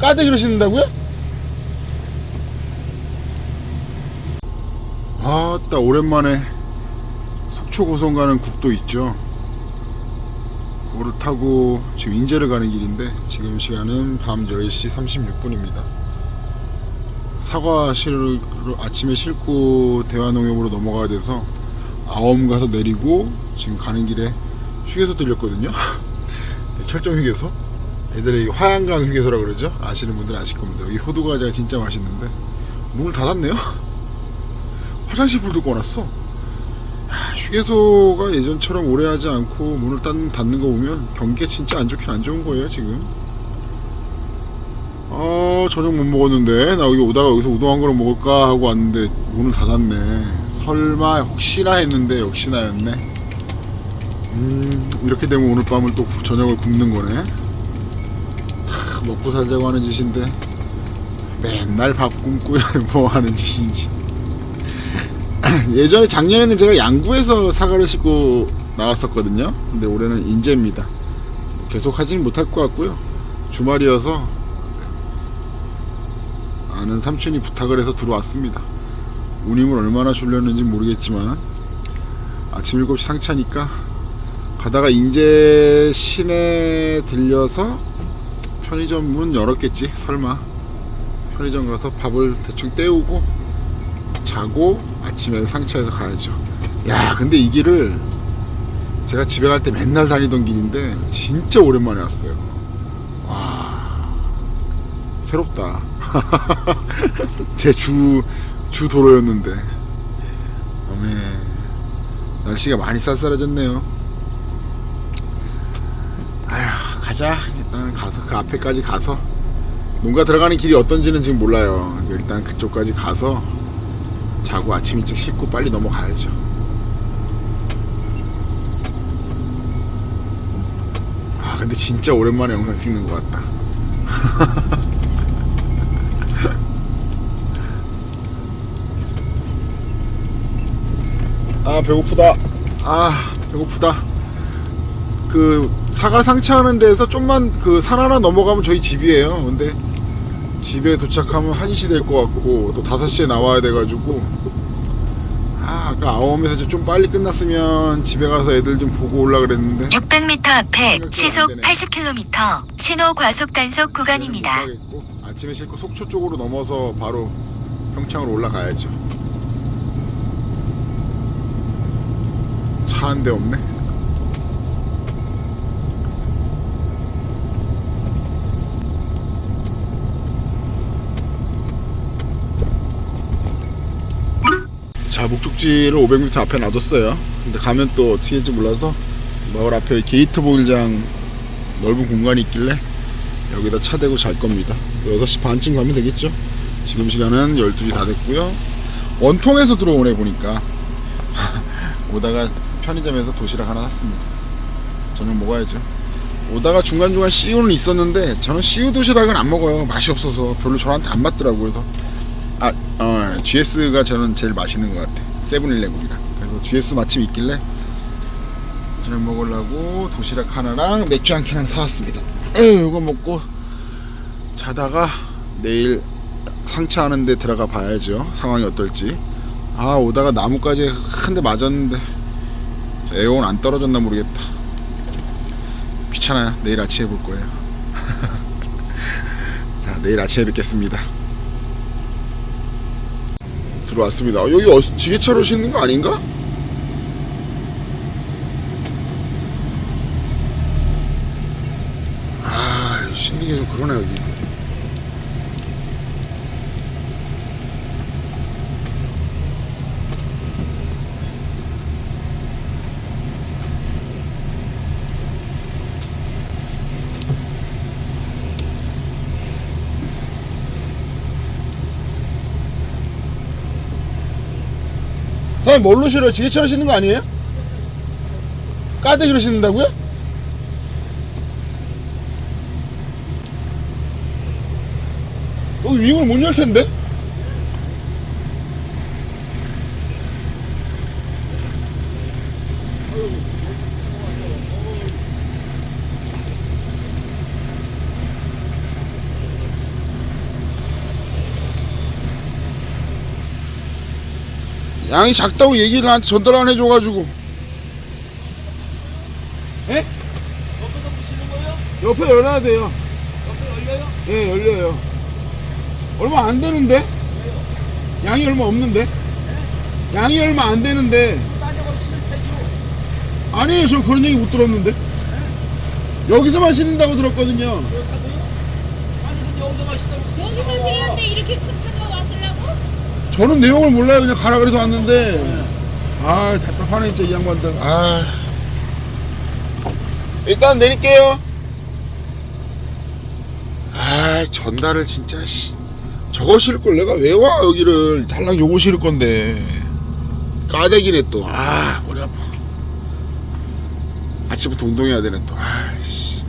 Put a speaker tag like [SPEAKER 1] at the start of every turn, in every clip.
[SPEAKER 1] 까대기로 신는다고요? 아따 오랜만에 속초 고성 가는 국도 있죠. 그거를 타고 지금 인제를 가는 길인데 지금 시간은 밤 10시 36분입니다. 사과실을 아침에 싣고 대화농협으로 넘어가야 돼서 아엄 가서 내리고 지금 가는 길에 휴게소 들렸거든요. 철정 휴게소 애들이 화양강 휴게소라 그러죠? 아시는 분들은 아실 겁니다. 여기 호두과자가 진짜 맛있는데. 문을 닫았네요? 화장실 불도 꺼놨어. 야, 휴게소가 예전처럼 오래 하지 않고 문을 닫, 닫는 거 보면 경기가 진짜 안 좋긴 안 좋은 거예요 지금. 아 저녁 못 먹었는데. 나 여기 오다가 여기서 우동 한 그릇 먹을까 하고 왔는데 문을 닫았네. 설마 혹시나 했는데 역시나였네. 음 이렇게 되면 오늘 밤을 또 저녁을 굶는 거네. 하, 먹고 살자고 하는 짓인데 맨날 밥 굶고 뭐 하는 짓인지. 예전에 작년에는 제가 양구에서 사과를 싣고 나왔었거든요. 근데 올해는 인제입니다. 계속 하지는 못할 것 같고요. 주말이어서 아는 삼촌이 부탁을 해서 들어왔습니다. 운임을 얼마나 줄렸는지 모르겠지만 아침 7시 상차니까 가다가 인제 시내 들려서 편의점 문 열었겠지? 설마. 편의점 가서 밥을 대충 때우고 자고 아침에 상차해서 가야죠. 야 근데 이 길을 제가 집에 갈 때 맨날 다니던 길인데 진짜 오랜만에 왔어요. 와 새롭다. 제 주 주 도로였는데. 어메 날씨가 많이 쌀쌀해졌네요 아휴 가자. 일단 가서 그 앞에까지 가서 농가 들어가는 길이 어떤지는 지금 몰라요. 일단 그쪽까지 가서 자고 아침 일찍 씻고 빨리 넘어가야죠. 아 근데 진짜 오랜만에 영상 찍는 것 같다. 아 배고프다. 아 배고프다 그 사과 상차하는 데에서 좀만 그 산 하나 넘어가면 저희 집이에요. 근데 집에 도착하면 1시 될 것 같고 또 5시에 나와야 돼가지고. 아 아까 아홉에서 좀 빨리 끝났으면 집에 가서 애들 좀 보고 올라 그랬는데.
[SPEAKER 2] 600m 앞에 시속
[SPEAKER 1] 안 되네.
[SPEAKER 2] 80km 신호 과속 단속 구간입니다.
[SPEAKER 1] 못 가겠고, 아침에 싣고 속초 쪽으로 넘어서 바로 평창으로 올라가야죠. 차 한 대 없네 자 목적지를 500m 앞에 놔뒀어요. 근데 가면 또 어떻게 될지 몰라서 마을 앞에 게이트 보일장 넓은 공간이 있길래 여기다 차 대고 잘 겁니다. 6시 반쯤 가면 되겠죠? 지금 시간은 12시 다 됐고요. 원통에서 들어오네 보니까. 오다가 편의점에서 도시락 하나 샀습니다. 저녁 먹어야죠. 오다가 중간중간 CU는 있었는데 저는 CU 도시락은 안 먹어요. 맛이 없어서 별로 저한테 안 맞더라고요. 그래서 아, 어, GS가 저는 제일 맛있는 것 같아. 세븐일레븐이랑. 그래서 GS 마침 있길래 저녁 먹으려고 도시락 하나랑 맥주 한 캔을 사왔습니다. 에이, 이거 먹고 자다가 내일 상차하는 데 들어가 봐야죠. 상황이 어떨지. 아, 오다가 한대 맞았는데 저 에어컨 안 떨어졌나 모르겠다. 귀찮아요. 내일 아침에 볼 거예요. 자, 내일 아침에 뵙겠습니다. 들어왔습니다. 어, 여기 어, 지게차로 싣는 거 아닌가? 아, 싣는 게 좀 그러네 여기. 사장님 뭘로 실어요? 지게차로 싣는 거 아니에요? 까대기로 싣는다고요? 여기 윙을 못 열 텐데? 양이 작다고 얘기를 나한테 전달 안 해줘가지고. 에?
[SPEAKER 3] 옆에서 부시는 거예요?
[SPEAKER 1] 옆에 열어야 돼요.
[SPEAKER 3] 옆에 열려요?
[SPEAKER 1] 예, 열려요. 얼마 안 되는데? 양이 얼마 없는데? 양이 얼마 안 되는데.
[SPEAKER 3] 딴 데가.
[SPEAKER 1] 아니에요, 저 그런 얘기 못 들었는데. 여기서만 신는다고 들었거든요.
[SPEAKER 3] 그렇다고요? 아니 근데 여기서 마시다고
[SPEAKER 4] 여기서 실는데 이렇게 큰 왔으려고?
[SPEAKER 1] 저는 내용을 몰라요. 그냥 가라 그래서 왔는데. 아, 답답하네, 진짜 이 양반들. 아. 일단 내릴게요. 아, 전달을 진짜, 씨. 저거 실을 걸 내가 왜 와, 여기를. 달랑 요거 실을 건데. 까대기네 또. 아, 머리 아파. 아침부터 운동해야 되네 또. 아, 씨.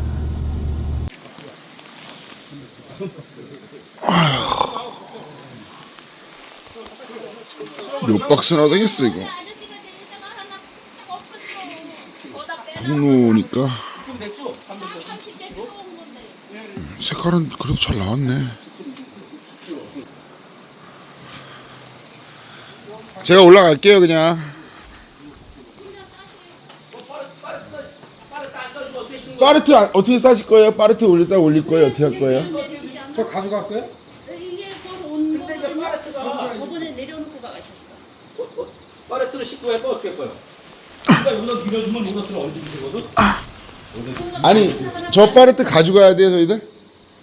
[SPEAKER 1] 몇 박스나 되겠어, 이거.
[SPEAKER 4] 들어온 건데.
[SPEAKER 1] 색깔은 그래도 잘 나왔네. 제가 올라갈게요, 그냥. 파르트 아- 어떻게 싸실 거예요? 파르트 올렸다 올릴 거예요? 어떻게 할 거예요?
[SPEAKER 5] 저 가져갈 거예요?
[SPEAKER 4] 이게 거기서 온 거거든요. 저번에 내려놓고 가셨어.
[SPEAKER 3] 파레트를 씻고 할거 어떻게 할 거예요? 그러니까 여기다 밀어주면 로너트를 언제 밀거든?
[SPEAKER 1] 아니, 저 파르트 가져가야 돼요, 저희들?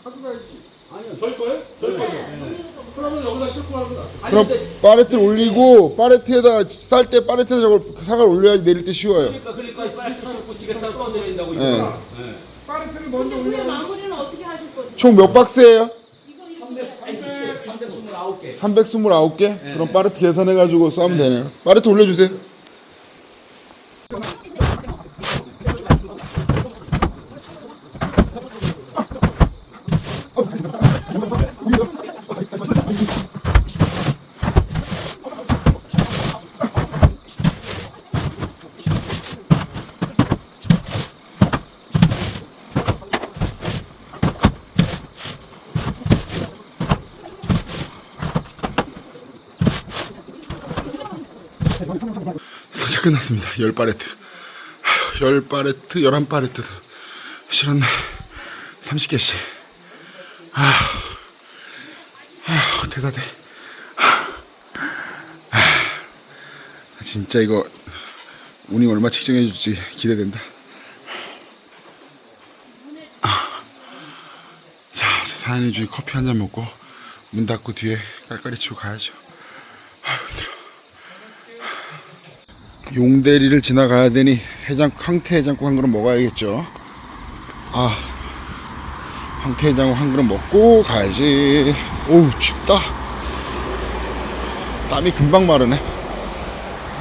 [SPEAKER 3] 아니요 절 거예요? 절 거예요 그러면 여기다 싣고 가는 거다 아니
[SPEAKER 1] 그럼
[SPEAKER 3] 근데
[SPEAKER 1] 파레트를 올리고 파레트에다가 쌀 때 파레트에다 저걸 사과를 올려야지 내릴 때 쉬워요.
[SPEAKER 3] 그러니까 그러니까 파레트 싣고 지게타를 떠내린다고 이거
[SPEAKER 1] 네.
[SPEAKER 5] 파르트를 먼저
[SPEAKER 4] 근데
[SPEAKER 5] 올려.
[SPEAKER 4] 마무리는 어떻게 하실 건지.
[SPEAKER 1] 총몇 박스예요?
[SPEAKER 4] 이거 이렇게
[SPEAKER 3] 329개
[SPEAKER 1] 329개? 그럼 파르트 계산해가지고 싸면 되네요. 파르트 올려주세요. 끝났습니다. 열 파레트. 열 파레트, 열한 파레트 실었네. 30개씩. 아, 아, 대단해. 아, 진짜 이거 운이 얼마 측정해 줄지 기대된다. 아. 자, 사연이 주인 커피 한 잔 먹고 문 닫고 뒤에 깔깔이 치고 가야죠. 아유, 힘들어. 용대리를 지나가야 되니 해장 황태 해장국 한 그릇 먹어야겠죠. 아 황태 해장국 한 그릇 먹고 가야지. 오우 춥다. 땀이 금방 마르네.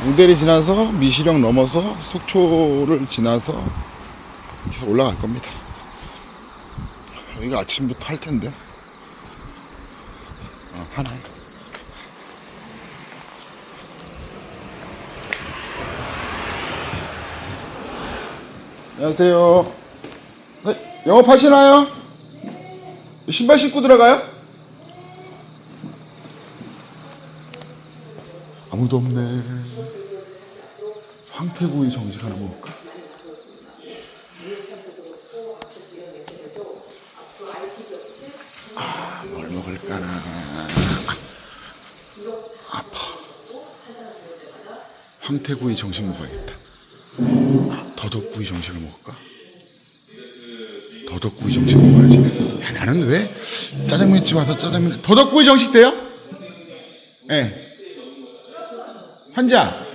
[SPEAKER 1] 용대리 지나서 미시령 넘어서 속초를 지나서 계속 올라갈 겁니다. 여기가 아침부터 할 텐데. 어, 하나요. 안녕하세요. 네, 영업하시나요? 신발 신고 들어가요? 아무도 없네. 황태구이 정식 하나 먹을까? 아, 뭘 먹을까나. 아파. 황태구이 정식 먹어야겠다. 더덕구이 정식을 먹을까? 더덕구이 정식 먹어야지. 야, 나는 왜 짜장면 집 와서 짜장면 더덕구이 정식 돼요? 예. 네. 환자.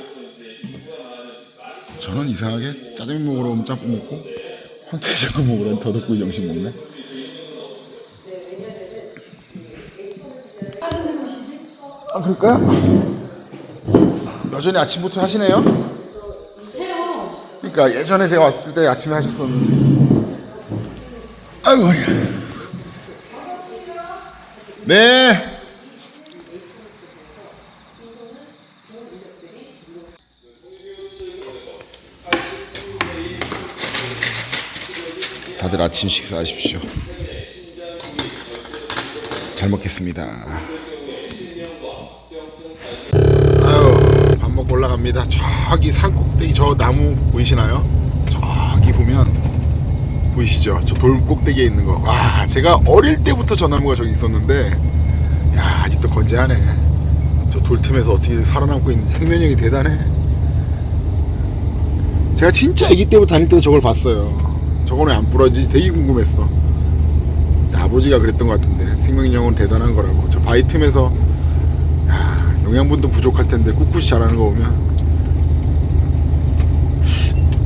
[SPEAKER 1] 저는 이상하게 짜장면 먹으러 오면 짬뽕 먹고 황태장국 먹으러 더덕구이 정식 먹네. 아 그럴까요? 여전히 아침부터 하시네요. 그러니까 예전에 제가 왔을 때 아침에 하셨었는데. 아이고 허리야. 네. 다들 아침 식사하십시오. 잘 먹겠습니다. 먹고 올라갑니다. 저기 산 꼭대기 저 나무 보이시나요? 저기 보면 보이시죠? 저 돌 꼭대기에 있는 거. 와, 제가 어릴 때부터 저 나무가 저기 있었는데, 야, 아직도 건재하네. 저 돌 틈에서 어떻게 살아남고 있는지 생명력이 대단해. 제가 진짜 아기 때부터 다닐 때도 저걸 봤어요. 저거는 안 부러지지 되게 궁금했어. 아버지가 그랬던 것 같은데 생명력은 대단한 거라고. 저 바위 틈에서 야, 영양분도 부족할 텐데 꿋꿋이 자라는 거 보면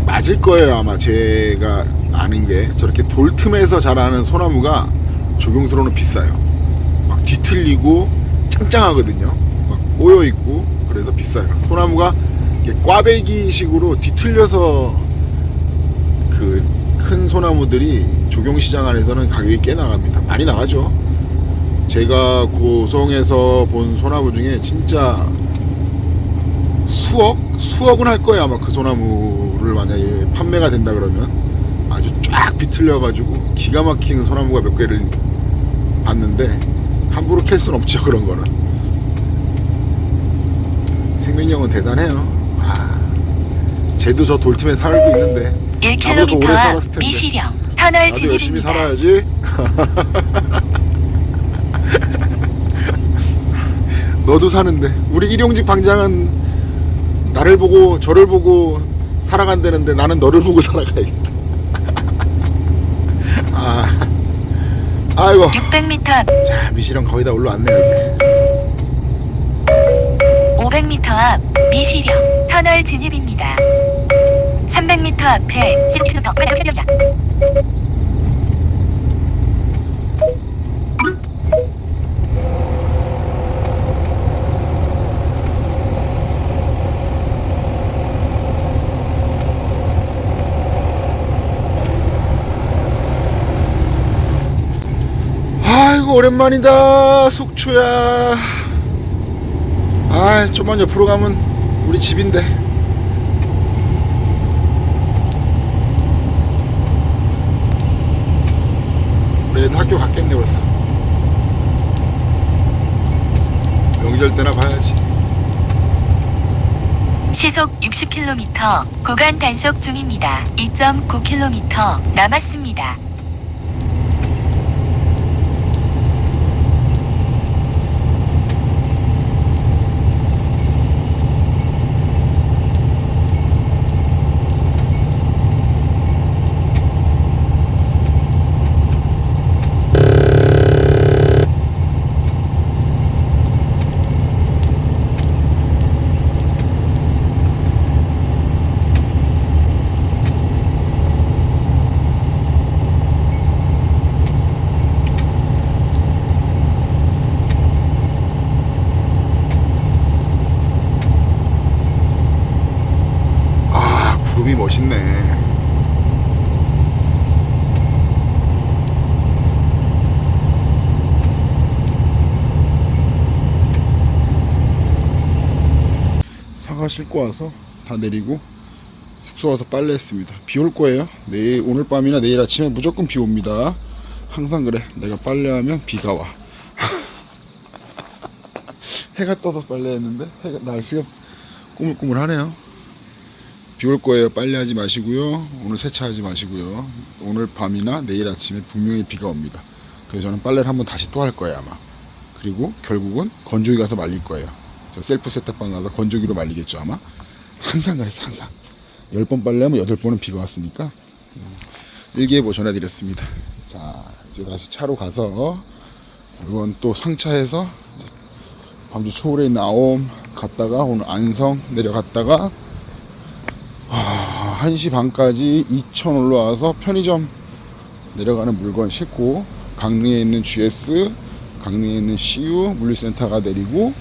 [SPEAKER 1] 맞을 거예요 아마 제가 아는 게 저렇게 돌 틈에서 자라는 소나무가 조경수로는 비싸요. 막 뒤틀리고 짱짱하거든요. 막 꼬여 있고 그래서 비싸요. 소나무가 꽈배기식으로 뒤틀려서 그 큰 소나무들이 조경시장 안에서는 가격이 꽤 나갑니다. 많이 나가죠. 제가 고성에서 본 소나무 중에 진짜 수억? 수억은 할 거예요 아마 그 소나무를 만약에 판매가 된다 그러면 아주 쫙 비틀려가지고 기가 막힌 소나무가 몇 개를 봤는데 함부로 캘 순 없죠 그런 거는 생명력은 대단해요 아, 쟤도 저 돌틈에 살고 있는데 나보다 오래
[SPEAKER 2] 1km
[SPEAKER 1] 살았을
[SPEAKER 2] 앞
[SPEAKER 1] 텐데.
[SPEAKER 2] 미시령 터널
[SPEAKER 1] 나도 열심히
[SPEAKER 2] 진입입니다.
[SPEAKER 1] 살아야지 너도 사는데. 우리 일용직 방장은 나를 보고 저를 보고 살아간다는데 나는 너를 보고 살아가야겠다. 아, 아이고.
[SPEAKER 2] 600m
[SPEAKER 1] 앞자 미시령 거의 다 올라왔네요 이제
[SPEAKER 2] 500m 앞 미시령 터널 진입입니다. 300m 앞에 시도키도 더 차량이다.
[SPEAKER 1] 아이고 오랜만이다 속초야 아 좀만 옆으로 가면 우리 집인데 우리 애들 학교 갔겠네 벌써 명절 때나 봐야지
[SPEAKER 2] 시속 60km 구간 단속 중입니다. 2.9km 남았습니다.
[SPEAKER 1] 아 구름이 멋있네. 사과 싣고 와서 다 내리고 숙소 와서 빨래했습니다. 비 올 거예요. 내일 오늘 밤이나 내일 아침에 무조건 비 옵니다. 항상 그래. 내가 빨래하면 비가 와. 해가 떠서 빨래했는데 해가 날씨가 꾸물꾸물하네요 비 올 거예요. 빨래하지 마시고요. 오늘 세차하지 마시고요. 오늘 밤이나 내일 아침에 분명히 비가 옵니다. 그래서 저는 빨래를 한번 다시 또 할 거예요 아마. 그리고 결국은 건조기 가서 말릴 거예요. 저 셀프 세탁방 가서 건조기로 말리겠죠 아마. 항상 그랬어 항상. 열번 빨래하면 여덟 번은 비가 왔으니까 음, 일기예보 전해드렸습니다. 자 이제 다시 차로 가서 이건 또 상차해서 광주 초월에 있는 아옴 갔다가 오늘 안성 내려갔다가 1시 반까지 이천 올라와서 편의점 내려가는 물건 싣고 강릉에 있는 GS, 강릉에 있는 CU 물류센터가 내리고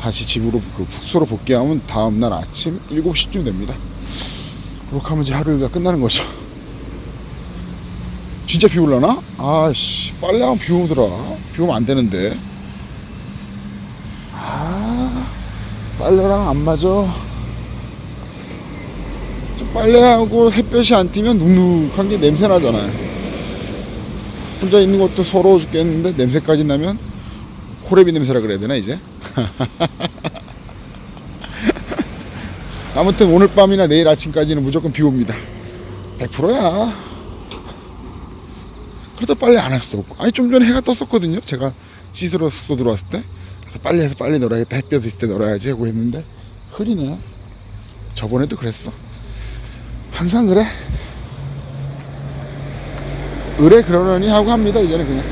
[SPEAKER 1] 다시 집으로 그 숙소로 복귀하면 다음 날 아침 7시쯤 됩니다. 그렇게 하면 이제 하루가 끝나는 거죠. 진짜 비 올라나? 아씨 빨래하면 비 오더라. 비 오면 안 되는데. 아 빨래랑 안 맞아. 빨래하고 햇볕이 안 띄면 눅눅한 게 냄새 나잖아요. 혼자 있는 것도 서러워 죽겠는데 냄새까지 나면 호레비 냄새라 그래야 되나 이제? 아무튼 오늘 밤이나 내일 아침까지는 무조건 비 옵니다. 100%야. 그러다 빨리 안 했어 아니 좀 전에 해가 떴었거든요. 제가 씻으러 숙소 들어왔을 때. 그래서 빨리 해서 빨리 놀아야겠다. 햇볕 있을 때 놀아야지 하고 했는데 흐리네 저번에도 그랬어 항상 그래? 의뢰 그러려니 하고 합니다 이제는 그냥.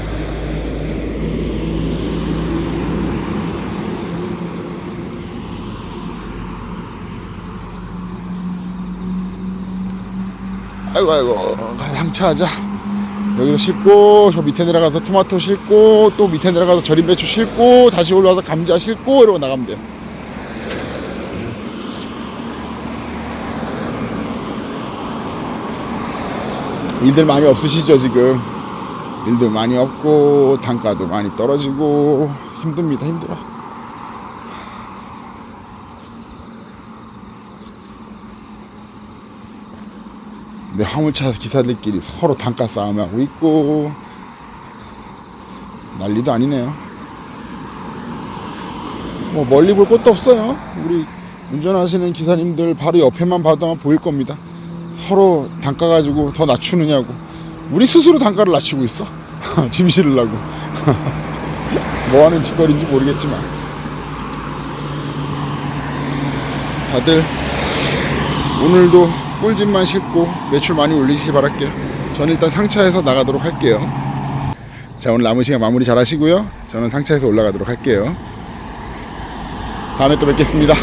[SPEAKER 1] 아이고 아이고 상차하자. 여기서 싣고 저 밑에 내려가서 토마토 싣고 또 밑에 내려가서 절임 배추 싣고 다시 올라와서 감자 싣고 이러고 나가면 돼요 일들 많이 없으시죠 지금? 일도 많이 없고 단가도 많이 떨어지고 힘듭니다 힘들어. 근데 화물차 기사들끼리 서로 단가 싸움하고 있고 난리도 아니네요. 뭐 멀리 볼 것도 없어요. 우리 운전하시는 기사님들 바로 옆에만 봐도 보일 겁니다 서로 단가 가지고 더 낮추느냐고. 우리 스스로 단가를 낮추고 있어. 짐 실으려고. 뭐 하는 짓거리인지 모르겠지만. 다들 오늘도 꿀집만 싣고 매출 많이 올리시기 바랄게요. 저는 일단 상차해서 나가도록 할게요. 자 오늘 남은 시간 마무리 잘 하시고요. 저는 상차해서 올라가도록 할게요. 다음에 또 뵙겠습니다